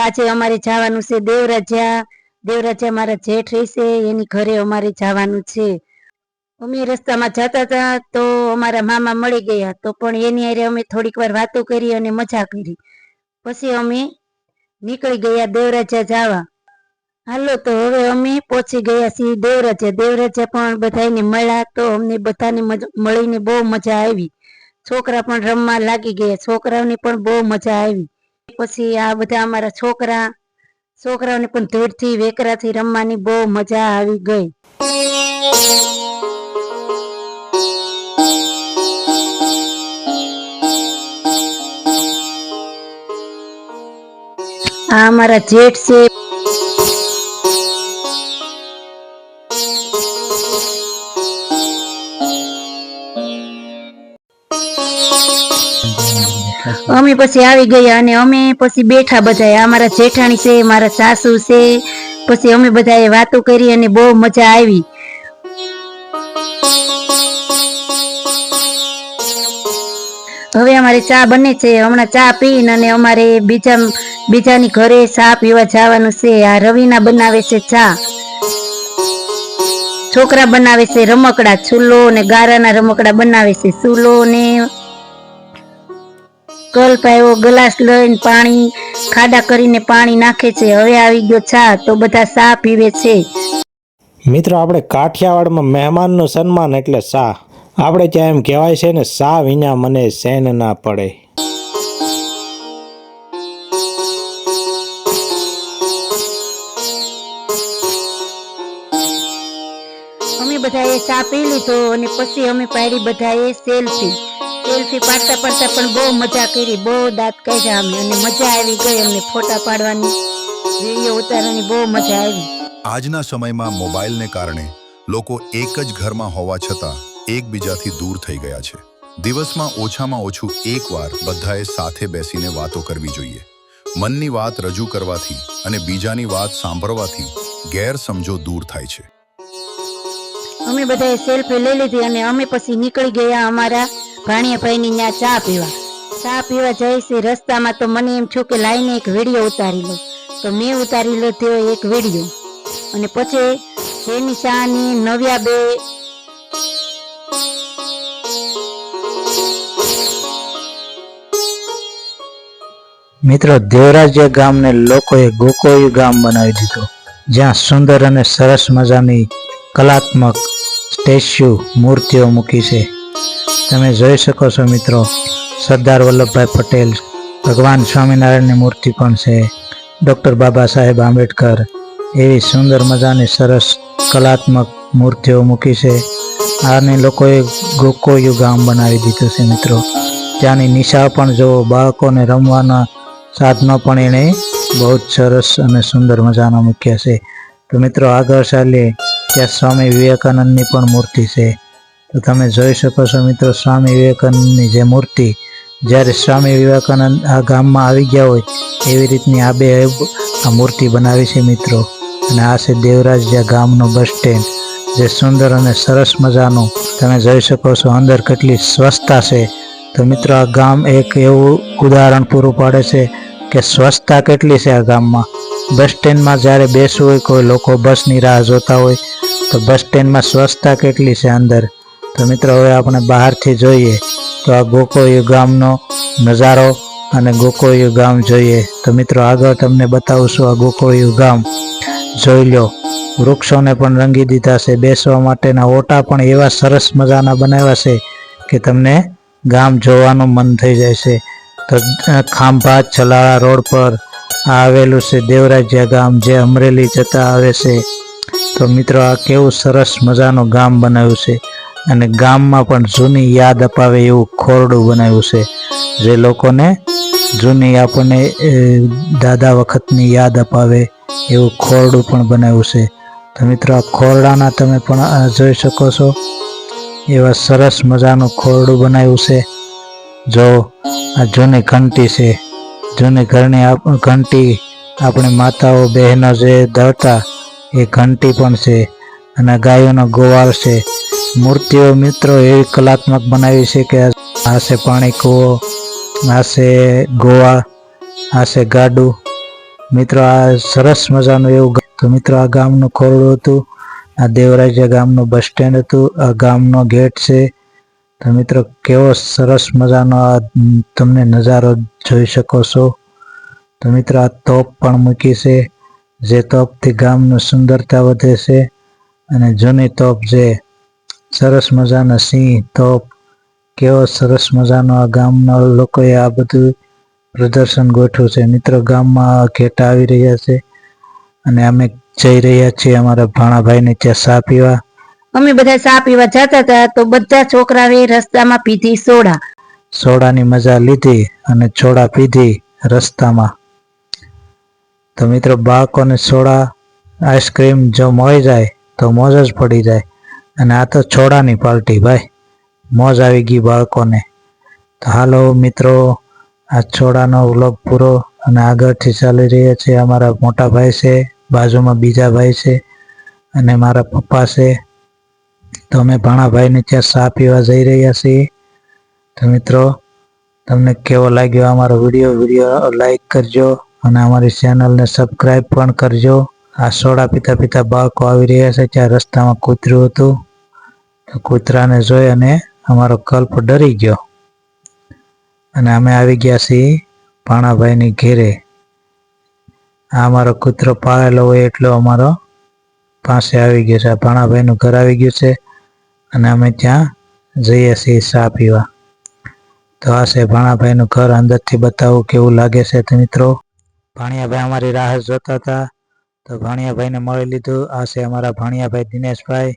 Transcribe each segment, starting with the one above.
આજે અમારે જવાનું છે દેવરાજા દેવરાજા મારા જેઠ રહેશે, એની ઘરે અમારે જવાનું છે. અમે રસ્તામાં જતા હતા તો અમારા મામા મળી ગયા તો પણ એની અરે અમે થોડીક વાર વાતો કરી અને મજા કરી. પછી અમે નીકળી ગયા દેવરાજા જવા. હાલો તો હવે અમે પહોંચી ગયા છીએ દેવરાજા દેવરાજા પણ બધાને મળ્યા તો અમને બધાને મળીને બહુ મજા આવી. છોકરા પણ રમવા લાગી ગયા. છોકરાઓને પણ બહુ મજા આવી. પછી આ બધા અમારા છોકરા, છોકરાઓને પણ ધૂળથી, વેકરાથી રમવાની બહુ મજા આવી ગઈ. આ અમારા જેઠ છે. અમે પછી આવી ગયા અને અમે પછી બેઠા બધા અમારા જેઠાણી છે, મારા સાસુ છે. પછી અમે બધાએ વાતો કરી અને બહુ મજા આવી. હવે અમારે ચા બને છે. હમણાં ચા પીને અને અમારે બીજા બીજાની ઘરે ચા પીવા જવાનું છે. આ રવિના બનાવે છે ચા. છોકરા બનાવે છે રમકડા, ચૂલો ને ગારાના રમકડા બનાવે છે. ચૂલો ને કલ પાયો ગ્લાસ લઈને પાણી ખાડા કરીને પાણી નાખે છે. હવે આવી ગયો ચા તો બધા ચા પીવે છે. મિત્રો આપણે કાઠિયાવાડમાં મહેમાનનું સન્માન એટલે સા. આપણે ત્યાં એમ કહેવાય છે ને સા વિના મને સેન ના પડે. અમે બધાએ ચા પી લીધો અને પછી અમે પાડી બધાએ સેલ્ફી. સેલ્ફી પાડતા પાડતા પણ બહુ મજા કરી બહુ દાંત કાઢ્યા અમે અને મજા આવી ગઈ અમને ફોટા પાડવાની. વીડિયો ઉતારવાની બહુ મજા આવી. આજના સમયમાં મોબાઈલને કારણે લોકો એક જ ઘરમાં હોવા છતાં એકબીજાથી દૂર થઈ ગયા છે. દિવસમાં ઓછામાં ઓછું એકવાર બધાએ સાથે બેસીને વાતો કરવી જોઈએ. મનની વાત રજૂ કરવાથી અને બીજાની વાત સાંભળવાથી ગેરસમજો દૂર થાય છે. અમે બધાએ સેલ્ફી લઈ લીધી અને અમે પછી નીકળી ગયા અમારા ભાણિયાભાઈની ત્યાં ચા પીવા. ચા પીવા છે, રસ્તામાં તો મને એમ છું કે લાઈને એક વીડિયો ઉતારી લો તો મેં ઉતારી લીધો એક વીડિયો. અને પછી એની શાહની નવ્યા બે મિત્રો, દેવરાજ્ય ગામને લોકોએ ગોકોયું ગામ બનાવી દીધું, જ્યાં સુંદર અને સરસ મજાની કલાત્મક સ્ટેચ્યુ મૂર્તિઓ મૂકી છે. તમે જોઈ શકો છો મિત્રો, સરદાર વલ્લભભાઈ પટેલ, ભગવાન સ્વામિનારાયણની મૂર્તિ પણ છે, ડૉક્ટર બાબા સાહેબ આંબેડકર એવી સુંદર મજાની સરસ કલાત્મક મૂર્તિઓ મૂકી છે. આને લોકોએ ગોકોયું ગામ બનાવી દીધું છે મિત્રો. ત્યાંની નિશા પણ જો બાળકોને રમવાના સાધનો પણ એણે બહુ જ સરસ અને સુંદર મજાના મૂક્યા છે. તો મિત્રો આગળ ચાલીએ, ત્યાં સ્વામી વિવેકાનંદની પણ મૂર્તિ છે. તો તમે જોઈ શકો છો મિત્રો, સ્વામી વિવેકાનંદની જે મૂર્તિ, જ્યારે સ્વામી વિવેકાનંદ આ ગામમાં આવી ગયા હોય, એવી રીતની આ બે આ મૂર્તિ બનાવી છે મિત્રો. અને આ છે દેવરાજ જે ગામનો બસ સ્ટેન્ડ, જે સુંદર અને સરસ મજાનું, તમે જોઈ શકો છો અંદર કેટલી સ્વચ્છતા છે. તો મિત્રો, આ ગામ એક એવું ઉદાહરણ પૂરું પાડે છે કે સ્વચ્છતા કેટલી છે આ ગામમાં. બસ સ્ટેન્ડમાં જ્યારે બેસવું હોય, કોઈ લોકો બસની રાહ જોતા હોય, તો બસ સ્ટેન્ડમાં સ્વચ્છતા કેટલી છે અંદર. તો મિત્રો, હવે આપણે બહારથી જોઈએ તો આ ગોકોયુ ગામનો નજારો અને ગોકોયુ ગામ જોઈએ. તો મિત્રો, આગળ તમને બતાવું આ ગોકોયુ ગામ. જોઈ લો, વૃક્ષોને પણ રંગી દીધા છે. બેસવા માટેના ઓટા પણ એવા સરસ મજાના બનાવ્યા છે કે તમને ગામ જોવાનું મન થઈ જાય છે. તો ખાંભા, છલાળા રોડ પર આવેલું છે દેવરાજ્યા ગામ જે અમરેલી જતા આવે છે. તો મિત્રો, આ કેવું સરસ મજાનું ગામ બનાવ્યું છે. અને ગામમાં પણ જૂની યાદ અપાવે એવું ખોરડું બનાવ્યું છે. જે લોકોને જૂની આપણને દાદા વખતની યાદ અપાવે એવું ખોરડું પણ બનાવ્યું છે. તો મિત્રો, આ ખોરડાના તમે પણ જોઈ શકો છો. એવા સરસ મજાનું ખોરડું બનાવ્યું છે. જો આ જૂની ઘંટી છે. જૂની ઘરની ઘંટી આપણી માતાઓ, બહેનો જે ધરતા એ ઘંટી પણ છે. અને ગાયોનો ગોવાળ છે. મૂર્તિઓ મિત્રો એવી કલાત્મક બનાવી છે કે આ પાણી કૂવો, આ છે ગોવાળ આ છે ગાડું. મિત્રો, આ સરસ મજાનું એવું તો મિત્રો, આ ગામનું ખોરડું હતું, આ દેવરાજા ગામનું બસ સ્ટેન્ડ હતું, આ ગામનો ગેટ છે. તો મિત્રો, કેવો સરસ મજાનો આ તમને નજારો જોઈ શકો છો. તો મિત્રો, આ તોપ પણ મૂકી છે, જે તોપથી ગામનું સુંદરતા વધે છે. અને જૂની તોપ જે સરસ મજાના સિંહ તોપ કેવો સરસ મજાનો આ ગામના લોકોએ આ બધું પ્રદર્શન ગોઠવ્યું છે. મિત્રો ગામમાં ઘેટા આવી રહ્યા છે અને અમે જઈ રહ્યા છીએ અમારા ભાણાભાઈને ત્યાં સા પીવા. અમે બધા ચા પીવા જતા હતા તો બધા છોકરાએ રસ્તામાં પીધી સોડા. સોડાની મજા લીધી અને છોડા પીધી રસ્તામાં. તો મિત્રો બાળકોને સોડા આઈસ્ક્રીમ જો મળી જાય તો મોજ જ પડી જાય. અને આ તો છોડાની પાર્ટી ભાઈ. મોજ આવી ગઈ બાળકોને. તો હાલો મિત્રો, આ છોડાનો વ્લોગ પૂરો અને આગળથી ચાલી રહ્યા છે અમારા મોટા ભાઈ છે, બાજુમાં બીજા ભાઈ છે અને મારા પપ્પા છે. તો અમે ભાણાભાઈને ત્યાં ચા પીવા જઈ રહ્યા છીએ. તો મિત્રો, તમને કેવો લાગ્યો અમારો વીડિયો? વીડિયો લાઈક કરજો અને અમારી ચેનલને સબસ્ક્રાઈબ પણ કરજો. આ સોડા પીતા પીતા બાળકો આવી રહ્યા છે, ત્યાં રસ્તામાં કૂતર્યું હતું. કૂતરાને જોઈ અને અમારો કલ્પ ડરી ગયો. અને અમે આવી ગયા છીએ ભાણાભાઈની ઘેરે. આ અમારો કૂતરો પાળેલો હોય એટલો અમારો પાસે આવી ગયો છે. આ ભાણાભાઈનું ઘર આવી ગયું છે અને અમે ત્યાં જઈએ છીએ ચા પીવા. તો આ છે ભાણાભાઈનું ઘર. અંદરથી બતાવું કેવું લાગે છે તો મિત્રો. ભાણિયાભાઈ અમારી રાહ જોતા હતા. તો ભાણિયાભાઈને મળી લીધું. આ છે અમારા ભાણિયાભાઈ દિનેશભાઈ.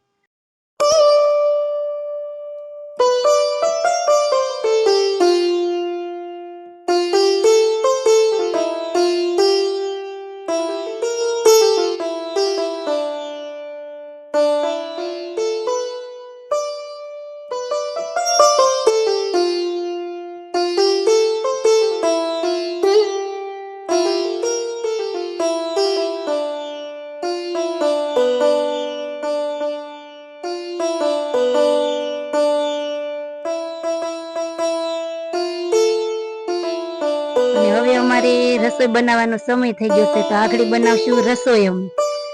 રસોઈ બનાવવાનો સમય થઈ ગયો છે તો આગળ બનાવશું રસોઈ અમે.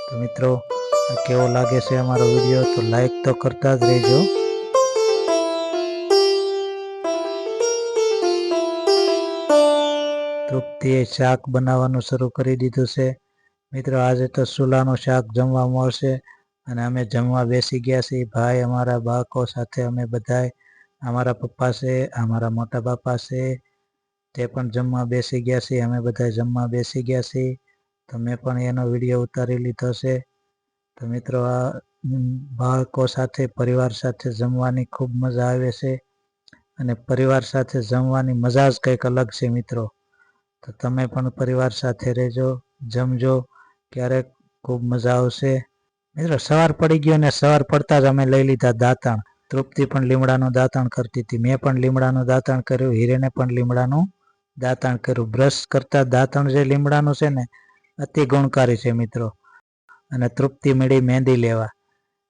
તો મિત્રો કેવો લાગે છે અમારો વીડિયો, તો લાઈક તો કરતા જ રહેજો. તૃપ્તિએ શાક બનાવવાનું શરૂ કરી દીધું છે. મિત્રો, આજે તો સુલાનું શાક જમવા મળશે અને અમે જમવા બેસી ગયા છીએ. ભાઈ, અમારા બાળકો સાથે અમે બધાય અમારા પપ્પા છે, અમારા મોટા બાપા છે તે પણ જમવા બેસી ગયા છે, અમે બધા જમવા બેસી ગયા છીએ તો મેં પણ એનો વીડિયો ઉતારી લીધો છે. તો મિત્રો, આ બાળકો સાથે, પરિવાર સાથે જમવાની ખૂબ મજા આવે છે. અને પરિવાર સાથે જમવાની મજા જ કંઈક અલગ છે મિત્રો. તો તમે પણ પરિવાર સાથે રહેજો, જમજો, ક્યારેક ખૂબ મજા આવશે. મિત્રો, સવાર પડી ગયો ને સવાર પડતા જ અમે લઈ લીધા દાંતણ. તૃપ્તિ પણ લીમડાનું દાંતણ કરતી હતી. મેં પણ લીમડાનું દાંતણ કર્યું, હિરેને પણ લીમડાનું દાંતણ કર્યું. બ્રશ કરતા દાંતણ જે લીમડાનું છે ને, અતિ ગુણકારી છે મિત્રો. અને તૃપ્તિ મળી મહેંદી લેવા.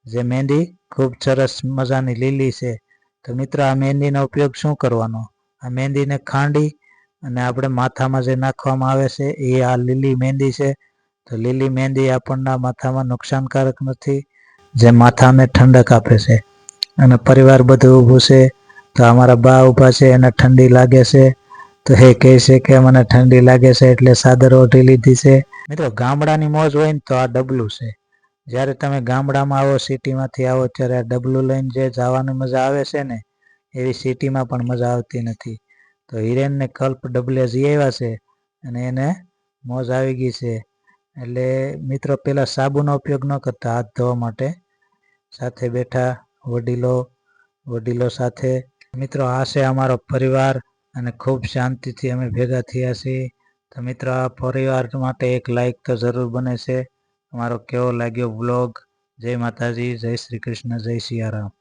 જે મહેંદી ખૂબ સરસ મજાની લીલી છે. તો મિત્રો, આ મહેંદીનો ઉપયોગ શું કરવાનો? આ મહેંદીને ખાંડી અને આપણે માથામાં જે નાખવામાં આવે છે, એ આ લીલી મહેંદી છે. તો લીલી મહેંદી આપણના માથામાં નુકસાનકારક નથી. જે માથાને ઠંડક આપે છે. અને પરિવાર બધું ઊભું છે. તો અમારા બા ઊભા છે, એને ઠંડી લાગે છે. તો એ કહે છે કે મને ઠંડી લાગે છે એટલે સાદર ઓઢી લીધી છે. મિત્રો, ગામડાની મોજ હોય ને તો આ ડબલું છે. જ્યારે તમે ગામડામાં આવો, સિટીમાંથી આવો, ત્યારે આ ડબલું લઈને જે જવાની મજા આવે છે ને, એવી સિટીમાં પણ મજા આવતી નથી. તો હિરેનને કલ્પ ડબલે જઈ આવ્યા છે અને એને મોજ આવી ગઈ છે. એટલે મિત્રો, પેલા સાબુનો ઉપયોગ ન કરતા હાથ ધોવા માટે. સાથે બેઠા વડીલો વડીલો સાથે. મિત્રો, આ છે અમારો પરિવાર. અને ખૂબ શાંતિથી અમે ભેગા થયા છીએ. તો મિત્રો, આ પરિવાર માટે એક લાઈક તો જરૂર બને છે. તમારો કેવો લાગ્યો બ્લોગ જય માતાજી, જય શ્રી કૃષ્ણ, જય સિયારામ.